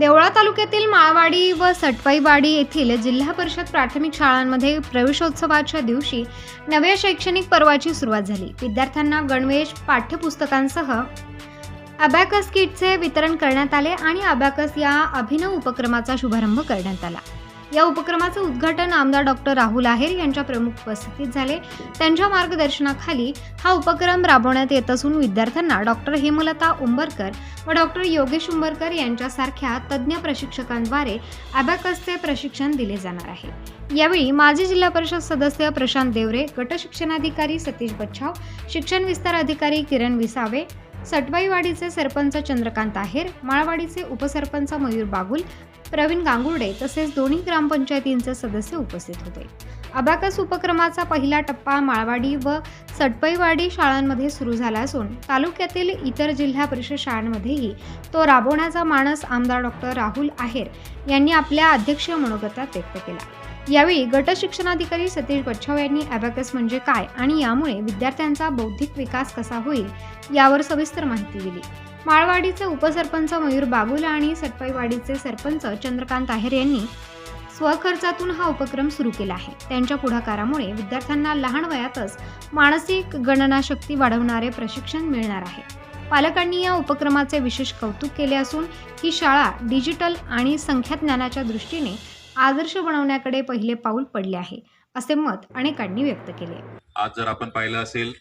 देवळा तालुक्यातील माळवाडी व सटवाईवाडी येथील जिल्हा परिषद प्राथमिक शाळांमध्ये प्रवेशोत्सवाच्या दिवशी नव्या शैक्षणिक पर्वाची सुरुवात झाली. विद्यार्थ्यांना गणवेश पाठ्यपुस्तकांसह अबॅकस किटचे वितरण करण्यात आले आणि अबॅकस या अभिनव उपक्रमाचा शुभारंभ करण्यात आला. या उपक्रमाचं उद्घाटन आमदार डॉक्टर राहुल आहेर यांच्या प्रमुख उपस्थितीत झाले. त्यांच्या मार्गदर्शनाखाली हा उपक्रम राबवण्यात येत असून विद्यार्थ्यांना डॉक्टर हेमलता उंबरकर व डॉक्टर योगेश उंबरकर यांच्यासारख्या तज्ज्ञ प्रशिक्षकांद्वारे अबॅकसचे प्रशिक्षण दिले जाणार आहे. यावेळी माजी जिल्हा परिषद सदस्य प्रशांत देवरे गट शिक्षणाधिकारी सतीश बच्छाव शिक्षण विस्तार अधिकारी किरण विसावे सटवाईवाडीचे सरपंच चंद्रकांत आहेर माळवाडीचे उपसरपंच मयूर बागुल प्रवीण गांगुर्डे तसेच दोन्ही ग्रामपंचायतींचे सदस्य उपस्थित होते. अबॅकस उपक्रमाचा पहिला टप्पा माळवाडी व सटपईवाडी शाळांमध्ये सुरू झाला असून तालुक्यातील इतर जिल्हा परिषद शाळांमध्येही तो राबवण्याचा मानस आमदार डॉक्टर राहुल आहेर यांनी आपल्या अध्यक्षीय मनोगतात व्यक्त केला. यावेळी गट शिक्षणाधिकारी सतीश बच्छाव यांनी अबॅकस म्हणजे काय आणि यामुळे विद्यार्थ्यांचा बौद्धिक विकास कसा होईल यावर सविस्तर माहिती दिली. माळवाडीचे उपसरपंच मयूर बागुल आणि सटपाईवाडीचे सरपंच चंद्रकांत आहेर यांनी स्वखर्चातून हा उपक्रम सुरू केला आहे. त्यांच्या पुढाकारामुळे विद्यार्थ्यांना लहान वयातच मानसिक गणनाशक्ती वाढवणारे प्रशिक्षण मिळणार आहे. पालकांनी या उपक्रमाचे विशेष कौतुक केले असून ही शाळा डिजिटल आणि संख्याज्ञानाच्या दृष्टीने आदर्श बनवण्याकडे पहिले पाऊल पडले आहे असे मत अनेकांनी व्यक्त केले. आज जर आपण पाहिलं असेल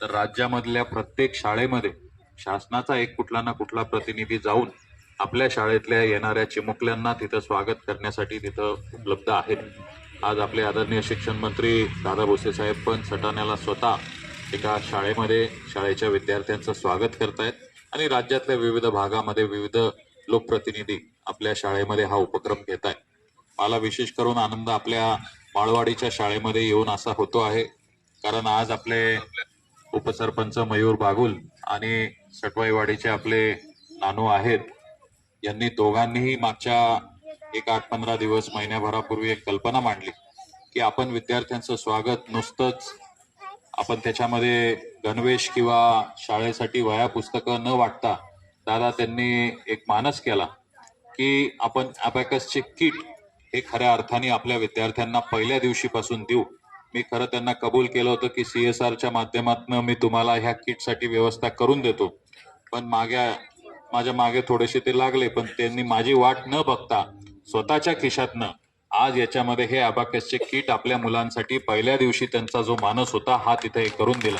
तर राज्यामधल्या प्रत्येक शाळेमध्ये शासनाचा एक कुठला ना कुठला प्रतिनिधी जाऊन आपल्या शाळेतल्या येणाऱ्या चिमुकल्यांना तिथं स्वागत करण्यासाठी तिथं उपलब्ध आहेत. आज आपले आदरणीय शिक्षण मंत्री दादा भोसे साहेब पण सटाण्याला स्वतः एका शाळेमध्ये शाळेच्या विद्यार्थ्यांचं स्वागत करतायत आणि राज्यातल्या विविध भागामध्ये विविध लोकप्रतिनिधी आपल्या शाळेमध्ये हा उपक्रम घेत आहेत मला विशेष करून आनंद आपल्या माळवाडीच्या शाळेमध्ये येऊन असा होतो आहे. कारण आज आपले उपसरपंच मयूर बागुल आणि सटवाईवाडीचे आपले नानू आहेत. यांनी दोघांनीही मागच्या एक आठ पंधरा दिवस महिन्याभरापूर्वी एक कल्पना मांडली की आपण विद्यार्थ्यांचं स्वागत नुसतंच आपण त्याच्यामध्ये गणवेश किंवा शाळेसाठी वह्या पुस्तकं न वाटता दादा त्यांनी एक मानस केला की आपण अबॅकसचे किट हे खऱ्या अर्थाने आपल्या विद्यार्थ्यांना पहिल्या दिवशीपासून देऊ. मी खरं त्यांना कबूल केलं होतं की सी एस आरच्या माध्यमातून मी तुम्हाला ह्या किटसाठी व्यवस्था करून देतो. पण मागे माझ्या मागे थोडेसे ते लागले पण त्यांनी माझी वाट न बघता स्वतःच्या खिशातनं आज याच्यामध्ये हे अबाकसचे किट आपल्या मुलांसाठी पहिल्या दिवशी त्यांचा जो मानस होता हा तिथे हे करून दिला.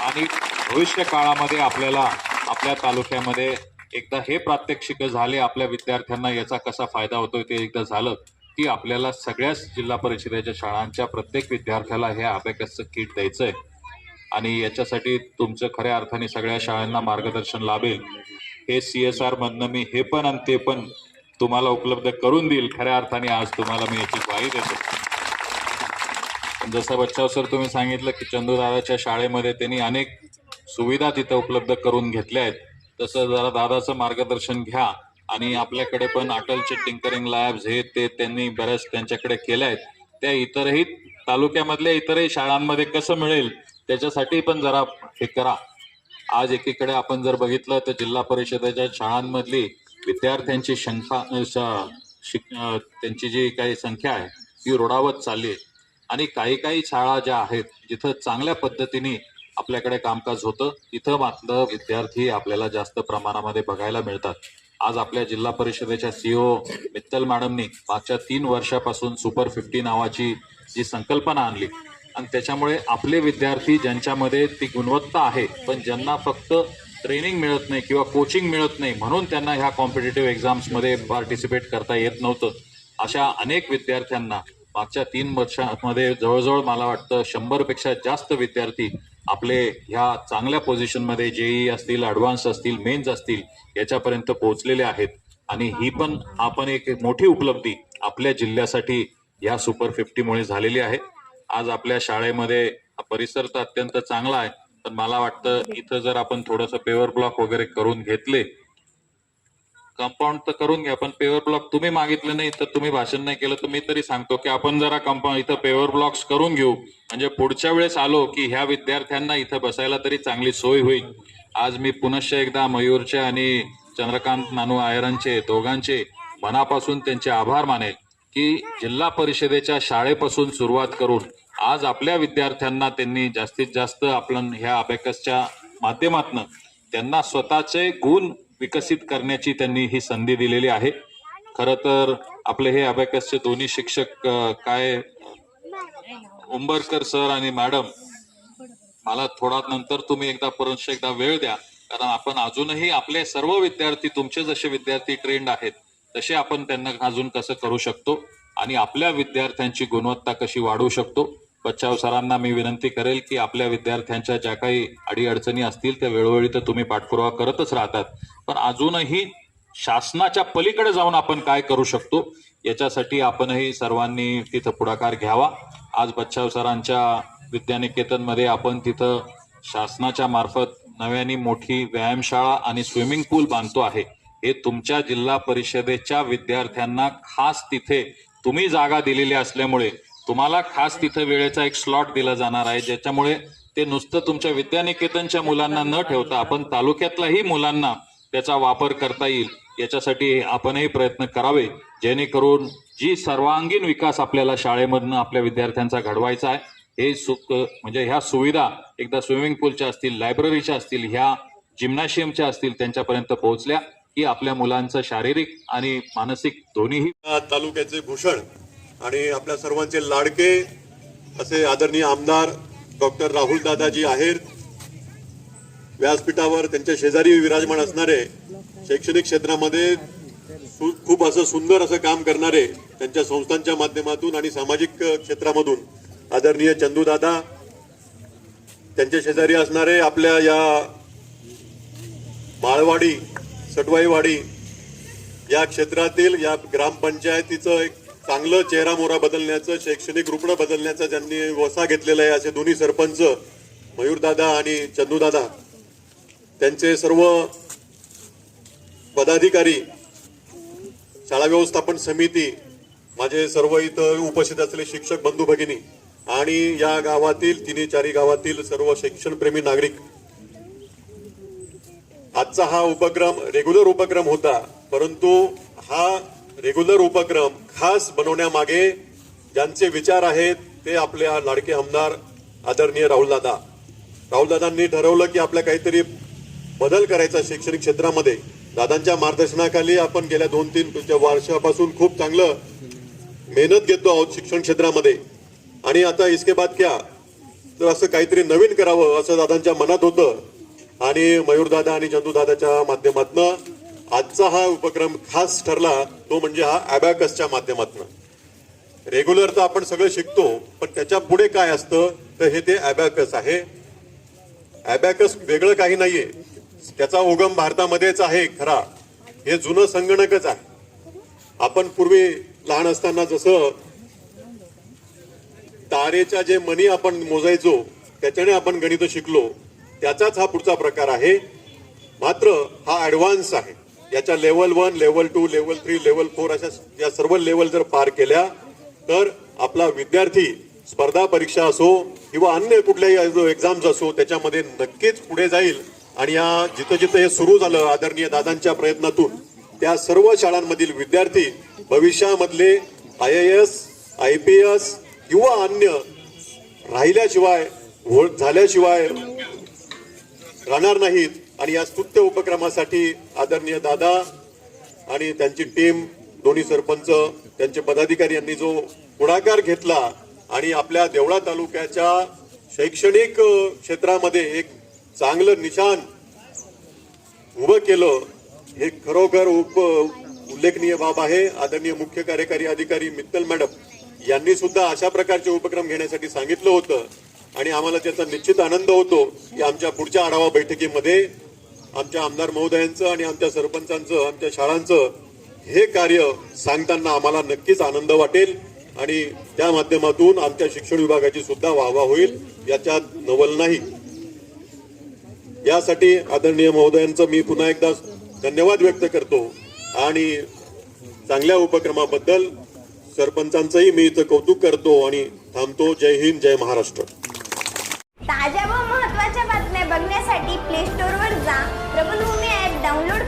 आणि भविष्य काळामध्ये आपल्याला आपल्या तालुक्यामध्ये एकदा हे प्रात्यक्षिक झाले आपल्या विद्यार्थ्यांना याचा कसा फायदा होतोय ते एकदा झालं की आपल्याला सगळ्याच जिल्हा परिषदेच्या शाळांच्या प्रत्येक विद्यार्थ्याला हे अभ्याकसचं किट द्यायचंय. आणि याच्यासाठी तुमचं खऱ्या अर्थाने सगळ्या शाळांना मार्गदर्शन लाभेल. हे सी एस आरमधनं मी हे पण आणि ते पण तुम्हाला उपलब्ध करून देईल. खऱ्या अर्थाने आज तुम्हाला मी याची ग्वाही देतो. जसं बच्चाव सर तुम्ही सांगितलं की चंदूदादाच्या शाळेमध्ये त्यांनी अनेक सुविधा तिथं उपलब्ध करून घेतल्या आहेत. तसं जरा दादाचं मार्गदर्शन घ्या. आणि आपल्याकडे पण अटलचे टिंकरिंग लॅब्स हे ते त्यांनी बऱ्याच त्यांच्याकडे केल्या आहेत. त्या इतरही तालुक्यामधल्या इतरही शाळांमध्ये कसं मिळेल त्याच्यासाठी पण जरा हे करा. आज एकीकडे आपण जर बघितलं तर जिल्हा परिषदेच्या शाळांमधली विद्यार्थ्यांची संख्या शिक त्यांची जी काही संख्या आहे ती रोडावत चालली आहे. आणि काही काही शाळा ज्या आहेत जिथं चांगल्या पद्धतीने आपल्याकडे कामकाज होतं तिथं मात्र विद्यार्थी आपल्याला जास्त प्रमाणामध्ये बघायला मिळतात. आज आपल्या जिल्हा परिषदेच्या सीओ मित्तल मॅडमनी मागच्या तीन वर्षापासून सुपर फिफ्टी नावाची जी संकल्पना आणली. आणि त्याच्यामुळे आपले विद्यार्थी ज्यांच्यामध्ये ती गुणवत्ता आहे पण ज्यांना फक्त ट्रेनिंग मिळत नाही किंवा कोचिंग मिळत नाही म्हणून त्यांना ह्या कॉम्पिटेटिव्ह एक्झाम्समध्ये पार्टिसिपेट करता येत नव्हतं. अशा अनेक विद्यार्थ्यांना मागच्या तीन वर्षांमध्ये जवळजवळ मला वाटतं शंभरपेक्षा जास्त विद्यार्थी आपले ह्या चांगल्या पोझिशनमध्ये जेई असतील ॲडव्हान्स असतील मेन्स असतील याच्यापर्यंत पोहोचलेले आहेत. आणि ही पण आपण एक मोठी उपलब्धी आपल्या जिल्ह्यासाठी या सुपर फिफ्टीमुळे झालेली आहे. आज आपल्या शाळेमध्ये परिसर तर अत्यंत चांगला आहे पण मला वाटतं इथं जर आपण थोडंसं पेवर ब्लॉक वगैरे करून घेतले कंपाऊंड तर करून घ्या पण पेवर ब्लॉक तुम्ही मागितलं नाही तर तुम्ही भाषण नाही केलं तर मी तरी सांगतो की आपण जरा कंपाऊंड इथं पेवर ब्लॉक्स करून घेऊ. म्हणजे पुढच्या वेळेस आलो की ह्या विद्यार्थ्यांना इथं बसायला तरी चांगली सोय होईल. आज मी पुनश्च एकदा मयूरचे आणि चंद्रकांत नानू आयरांचे दोघांचे मनापासून त्यांचे आभार मानेल की जिल्हा परिषदेच्या शाळेपासून सुरुवात करून आज आपल्या विद्यार्थ्यांना त्यांनी जास्तीत जास्त आपण ह्या अबॅकसच्या माध्यमातून त्यांना स्वतःचे गुण विकसित करण्याची त्यांनी ही संधी दिलेली आहे. खरं तर आपले हे अबॅकसचे दोन्ही शिक्षक काय उंबरकर सर आणि मॅडम मला थोडा नंतर तुम्ही एकदा परत एकदा वेळ द्या. कारण आपण अजूनही आपले सर्व विद्यार्थी तुमचे जसे विद्यार्थी ट्रेंड आहेत तसे आपण त्यांना अजून कसं करू शकतो आणि आपल्या विद्यार्थ्यांची गुणवत्ता कशी वाढवू शकतो. बच्चाव सरांना मी विनंती करेल की आपल्या विद्यार्थ्यांच्या ज्या काही अडीअडचणी असतील त्या वेळोवेळी तर तुम्ही पाठपुरावा करतच राहतात. पण अजूनही शासनाच्या पलीकडे जाऊन आपण काय करू शकतो याच्यासाठी आपणही सर्वांनी तिथं पुढाकार घ्यावा. आज बच्चाव सरांच्या विद्यानिकेतनमध्ये आपण तिथं शासनाच्या मार्फत नव्याने मोठी व्यायामशाळा आणि स्विमिंग पूल बांधतो आहे. हे तुमच्या जिल्हा परिषदेच्या विद्यार्थ्यांना खास तिथे तुम्ही जागा दिलेली असल्यामुळे तुम्हाला खास तिथं वेळेचा एक स्लॉट दिला जाणार आहे ज्याच्यामुळे ते नुसतं तुमच्या विद्यानिकेतनच्या मुलांना न ठेवता आपण तालुक्यातल्याही मुलांना त्याचा वापर करता येईल. याच्यासाठी आपणही प्रयत्न करावे जेणेकरून जी सर्वांगीण विकास आपल्याला शाळेमधनं आपल्या विद्यार्थ्यांचा घडवायचा आहे हे सुख म्हणजे ह्या सुविधा एकदा स्विमिंग पूलच्या असतील लायब्ररीच्या असतील ह्या जिम्नॅशियमच्या असतील त्यांच्यापर्यंत पोहोचल्या की आपल्या मुलांचं शारीरिक आणि मानसिक दोन्हीही. तालुक्याचे भूषण आणि आपल्या सर्वांचे लाडके असे आदरणीय आमदार डॉक्टर राहुल दादाजी आहेर व्यासपीठावर त्यांच्या शेजारी विराजमान असणारे शैक्षणिक क्षेत्रामध्ये सु- खूप असं सुंदर असं काम करणारे त्यांच्या संस्थांच्या माध्यमातून आणि सामाजिक क्षेत्रामधून आदरणीय चंदू दादा त्यांच्या शेजारी असणारे आपल्या या माळवाडी सटवाईवाडी या क्षेत्रातील या ग्रामपंचायतीचं एक चांगलं चेहरा मोरा बदलण्याचं शैक्षणिक रुग्ण बदलण्याचा ज्यांनी वसा घेतलेला आहे असे दोन्ही सरपंच मयूरदादा आणि चंदूदादा त्यांचे सर्व पदाधिकारी शाळा व्यवस्थापन समिती माझे सर्व इथं उपस्थित असलेले शिक्षक बंधू भगिनी आणि या गावातील तिन्ही चारी गावातील सर्व शिक्षणप्रेमी नागरिक. आजचा हा उपक्रम रेग्युलर उपक्रम होता परंतु हा रेग्युलर उपक्रम खास बनवण्यामागे ज्यांचे विचार आहेत ते आपल्या लाडके आमदार आदरणीय राहुलदादा राहुलदादांनी ठरवलं की आपल्या काहीतरी बदल करायचा शैक्षणिक क्षेत्रामध्ये. दादांच्या मार्गदर्शनाखाली आपण गेल्या दोन तीन वर्षापासून खूप चांगलं मेहनत घेतो आहोत शिक्षण क्षेत्रामध्ये. आणि आता इसके बाद क्या? तर असं काहीतरी नवीन करावं असं दादांच्या मनात होतं. आणि मयूरदादा आणि चंदूदादाच्या माध्यमातनं आजचा हा उपक्रम खास ठरला तो म्हणजे हा अबॅकसच्या माध्यमातून. रेग्युलर तर आपण सगळं शिकतो पण त्याच्या पुढे काय असतं तर हे ते अबॅकस आहे. अबॅकस वेगळं काही नाहीये. त्याचा उगम भारतामध्येच आहे खरा. हे जुनं संगणकच आहे. आपण पूर्वी लहान असताना जसं तारेच्या जे मनी आपण मोजायचो त्याच्याने आपण गणित शिकलो. त्याचाच हा पुढचा प्रकार आहे. मात्र हा ऍडव्हान्स आहे. याच्या level one level two level three level four अशा या सर्व लेवल जर पार केल्या तर आपला विद्यार्थी स्पर्धा परीक्षा असो किंवा अन्य कुठल्याही एक्झाम्स असो त्याच्यामध्ये नक्कीच पुढे जाईल. आणि या जिथं जिथं हे सुरू झालं आदरणीय दादांच्या प्रयत्नातून त्या सर्व शाळांमधील विद्यार्थी भविष्यामधले I A S I P S किंवा अन्य राहिल्याशिवाय झाल्याशिवाय राहणार नाहीत. आणि या स्तुत्य उपक्रमासाठी आदरणीय दादा आणि त्यांची टीम दोन्ही सरपंच त्यांचे पदाधिकारी यांनी जो पुढाकार घेतला आणि आपल्या देवळा तालुक्याच्या शैक्षणिक क्षेत्रामध्ये एक चांगलं निशान उभं केलं हे खरोखर उप उल्लेखनीय बाब आहे. आदरणीय मुख्य कार्यकारी अधिकारी मित्तल मॅडम यांनी सुद्धा अशा प्रकारचे उपक्रम घेण्यासाठी सांगितलं होतं आणि आम्हाला त्याचा निश्चित आनंद होतो की आमच्या पुढच्या आढावा बैठकीमध्ये आमच्या आमदार महोदयांचं आणि आमच्या सरपंचांचं आमच्या शाळांचं हे कार्य सांगताना आम्हाला नक्कीच आनंद वाटेल आणि त्या माध्यमातून आमच्या शिक्षण विभागाची सुद्धा वाहवा होईल याच्यात नवल नाही. यासाठी आदरणीय महोदयांचं मी पुन्हा एकदा धन्यवाद व्यक्त करतो आणि चांगल्या उपक्रमाबद्दल सरपंचांचंही मी इथं कौतुक करतो आणि थांबतो. जय हिंद जय महाराष्ट्र.